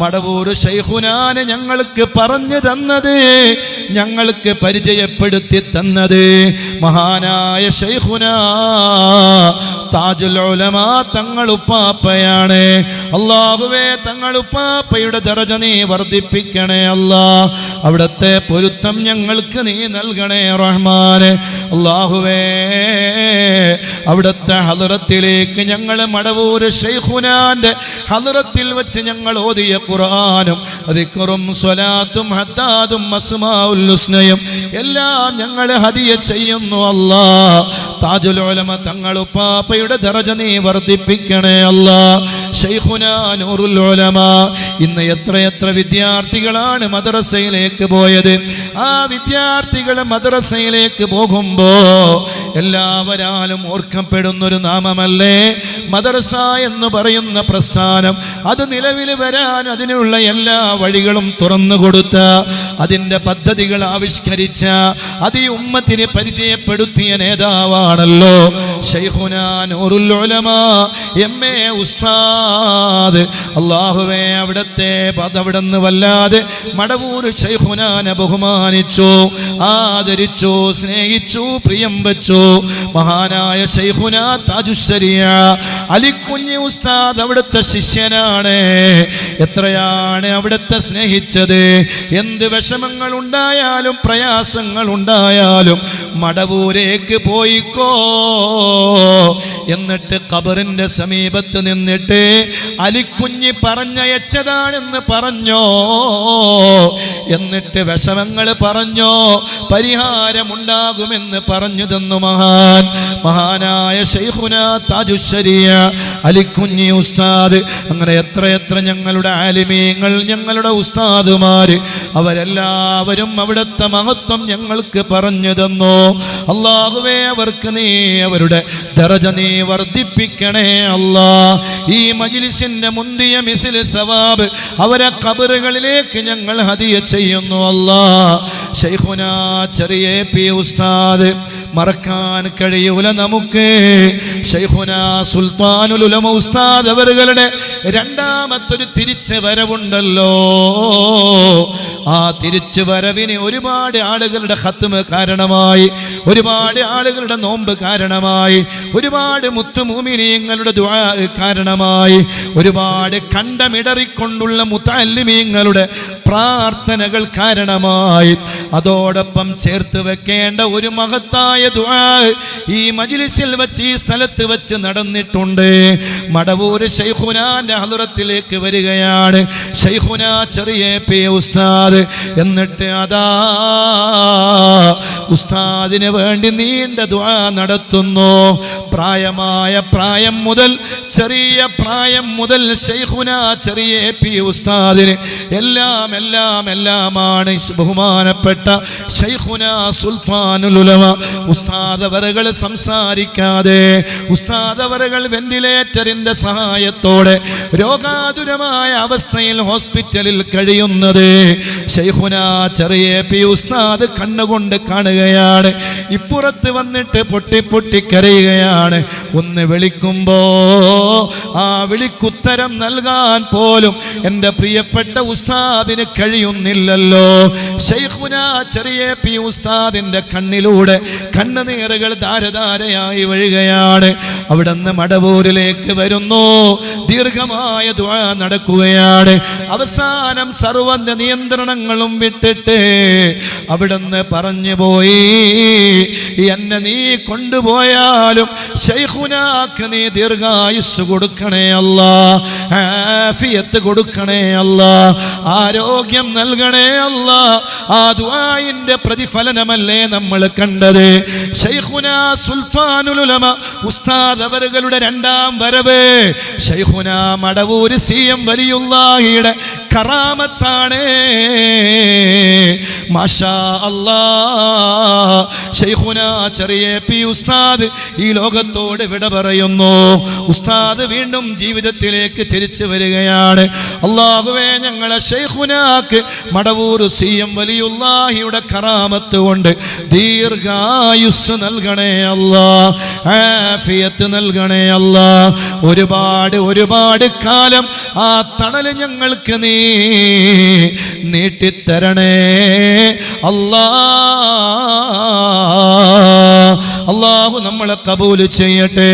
മടവൂർ ഷൈഖുനാന് ഞങ്ങൾക്ക് പറഞ്ഞു തന്നത് ഞങ്ങൾക്ക് പരിചയപ്പെടുത്തി തന്നത്. മഹാനായ ഷൈഖുന താജുൽ ഉലമ തങ്ങളുപ്പാപ്പയാണ് അള്ളാഹുവേ തങ്ങളുപ്പാപ്പയുടെ ദറജ നീ വർദ്ധിപ്പിക്കണേ അല്ലാ. അവിടുത്തെ പൊരുത്തം ഞങ്ങൾക്ക് നീ നൽകണേ റഹ്മാനെ. അള്ളാഹുവേ അവിടുത്തെ ഹലറത്തിലേക്ക് ഞങ്ങൾ മടവൂര് ഷെയ്ഖുനാന്റെ ഹലറത്തിൽ വെച്ച് ഞങ്ങൾ ഓതിയ ഖുർആാനും അതിക്കുറും സ്വലാത്തും ഹത്താദും അസ്മാഉൽ ഹുസ്നയും എല്ലാം ഞങ്ങൾ ഹദിയ ചെയ്യുന്നു അല്ലാ. താജുലോലമ ഉലമ തങ്ങളുപ്പാപ്പയുടെ ദറജ നീ വർദ്ധിപ്പിക്കണേ അല്ലാ. ഷെയ്ഖുനാനൂറുലോലമ ഇന്ന് എത്രയെത്ര വിദ്യാർത്ഥികളാണ് മദ്രസയിലേക്ക് പോയത്? ആ വിദ്യാർത്ഥികൾ മദ്രസയിലേക്ക് പോകുമ്പോൾ എല്ലാവരാലും ഓർക്കപ്പെടുന്ന ഒരു നാമമല്ലേ? മദർസ എന്ന് പറയുന്ന പ്രസ്ഥാനം അത് നിലവിൽ വരാൻ അതിനുള്ള എല്ലാ വഴികളും തുറന്നു കൊടുത്ത അതിന്റെ പദ്ധതികൾ ആവിഷ്കരിച്ച അത് ഈ ഉമ്മത്തിനെ പരിചയപ്പെടുത്തിയ നേതാവാണല്ലോ ഉസ്താദ്. അള്ളാഹുവേ അവിടത്തെ അവിടെ നിന്ന് വല്ലാതെ മടവൂർ ഷെയ്ഹുനാനെ ബഹുമാനിച്ചു ആദരിച്ചു സ്നേഹിച്ചു പ്രിയം വെച്ചു. മഹാനായ ഷെയ്ഖുന താജുശരിയ അലിക്കുഞ്ഞി ഉസ്താദ് അവിടുത്തെ ശിഷ്യനാണ്. എത്രയാണ് അവിടുത്തെ സ്നേഹിച്ചത്? എന്ത് വിഷമങ്ങൾ ഉണ്ടായാലും പ്രയാസങ്ങൾ ഉണ്ടായാലും മടവൂരേക്ക് പോയിക്കോ. എന്നിട്ട് ഖബറിന്റെ സമീപത്ത് നിന്നിട്ട് അലിക്കുഞ്ഞി പറഞ്ഞയച്ചതാണെന്ന് പറഞ്ഞോ. എന്നിട്ട് വിഷമങ്ങൾ പറഞ്ഞോ? പരിഹാരമുണ്ടാകുമെന്ന് പറഞ്ഞു തന്നു മഹാൻ. മഹാനായ ഷെയ്ഖുന താജുശരിയ അലിക്കുഞ്ഞി ഉസ്താദ്. അങ്ങനെ എത്ര എത്ര ഞങ്ങളുടെ ആലിമീങ്ങൾ ഞങ്ങളുടെ ഉസ്താദുമാർ അവരെല്ലാവരും അവിടുത്തെ മഹത്വം ഞങ്ങൾക്ക് പറഞ്ഞു തന്നു. അള്ളാഹുവേ അവർക്ക് നീ അവരുടെ ദറജ നീ വർദ്ധിപ്പിക്കണേ അല്ലാ. ഈ മജിലിസിന്റെ മുന്തിയ മിസിൽ സവാബ് അവരെ കബറുകളിലേക്ക് ഞങ്ങൾ ഹദിയ ചെയ്യുന്നു അല്ലാ. ഷെയ്ഖുന ചെറിയ പി ഉസ്താദ് മറക്കാൻ കഴിയൂല നമുക്ക്. ഷെയ്ഖുന സുൽത്താനുൽ ഉലമ ഉസ്താദ് അവരുടെ രണ്ടാമത്തൊരു തിരിച്ചു വരവുണ്ടല്ലോ ആ തിരിച്ചു വരവിന് ഒരുപാട് ആളുകളുടെ ഹത്തുമ കാരണമായി ഒരുപാട് ആളുകളുടെ നോമ്പ് കാരണമായി ഒരുപാട് മുത്തുമൂമിനീങ്ങളുടെ ദുആ കാരണമായി ഒരുപാട് കണ്ടമിടറിക്കൊണ്ടുള്ള മുത്തല്ലിമീങ്ങളുടെ പ്രാർത്ഥനകൾ കാരണമായി. അതോടൊപ്പം ചേർത്ത് വെക്കേണ്ട ഒരു മഹത്തായ ദുആ ഈ മജിലിസിൽ വെച്ച് ഈ സ്ഥലത്ത് വെച്ച് നടന്നിട്ടുണ്ട്. മടവൂര് ഷെയ്ഖുനാന്റെ ഹലുറത്തിലേക്ക് വരികയാണ്. ഷെയ്ഖുന ചെറിയ പി ഉസ്താദ്. എന്നിട്ട് അതാ ഉസ്താദിന് വേണ്ടി നീണ്ട ദുആ നടത്തുന്നു. പ്രായമായ പ്രായം മുതൽ ചെറിയ പ്രായം മുതൽ ഷെയ്ഖുന ചെറിയ പി ഉസ്താദിന് എല്ലാം എല്ലാം എല്ലാമാണ് ബഹുമാനപ്പെട്ട ഷെയ്ഖുന സുൽത്താനുൽ ഉലമ. ഉസ്താദ് സംസാരിക്കാതെ ഉസ്താദ് വെന്റിലേറ്ററിന്റെ സഹായത്തോടെ രോഗാതുരമായ അവസ്ഥയിൽ ഹോസ്പിറ്റലിൽ കഴിയുന്നത് ഷെയ്ഖുന ചെറിയ പി ഉസ്താദ് കണ്ണുകൊണ്ട് കാണുകയാണ്. ഇപ്പുറത്ത് വന്നിട്ട് പൊട്ടി പൊട്ടി കരയുകയാണ്. ഒന്ന് വിളിക്കുമ്പോ ആ വിളിക്കുത്തരം നൽകാൻ പോലും എന്റെ പ്രിയപ്പെട്ട ഉസ്താദിന് കഴിയുന്നില്ലല്ലോ. ചെറിയ പി ഉസ്താദിന്റെ കണ്ണിലൂടെ കണ്ണുനീറുകൾ ധാരധാരയായി അവിടെ അവിടുന്ന് മടവൂരിലേക്ക് വരുന്നു. ദീർഘമായ ദുആ നടക്കുകയാണ്. അവസാനം സർവന്റെ നിയന്ത്രണങ്ങളും വിട്ടിട്ട് അവിടുന്ന് പറഞ്ഞു പോയി. എന്നെ നീ കൊണ്ടുപോയാലും ഷെയ്ഖുനാക്ക് നീ ദീർഘായുസ് കൊടുക്കണേ അല്ല. ആഫിയത്ത് കൊടുക്കണേ അല്ല. ആരോഗ്യം നൽകണേ അല്ല. ആ പ്രതിഫലനമല്ലേ നമ്മൾ കണ്ടത്. ഷെയ്ഖുന സുൽത്താനുൽ ഉലമ ഉസ്താദ് അവരുകളുടെ രണ്ടാം വരവ്. ഷെയ്ഖുന മടവൂര് സി എം വലിയുള്ളാഹിയുടെ കറാമത്താണ്. മാഷാ അല്ലാ ഷെയ്ഖുന ചെറിയ പി ഉസ്താദ് ഈ ലോകത്തോട് വിട പറയുന്നു. ഉസ്താദ് വീണ്ടും ജീവിതത്തിലേക്ക് തിരിച്ചു വരികയാണ്. അള്ളാഹുവേ ഞങ്ങളെ ഷെയ്ഖുനാക്ക് മടവൂർ സി എം വലിയുല്ലാഹിയുടെ കറാമത്ത് കൊണ്ട് ദീർഘായുസ് നൽകണേ അല്ല ആഫിയത്ത് നൽകണേ അല്ല. ഒരുപാട് ഒരുപാട് കാലം ആ തണൽ ഞങ്ങൾക്ക് നീ നീട്ടിത്തരണേ അല്ലാ. അള്ളാഹു നമ്മളെ കബൂൽ ചെയ്യട്ടെ.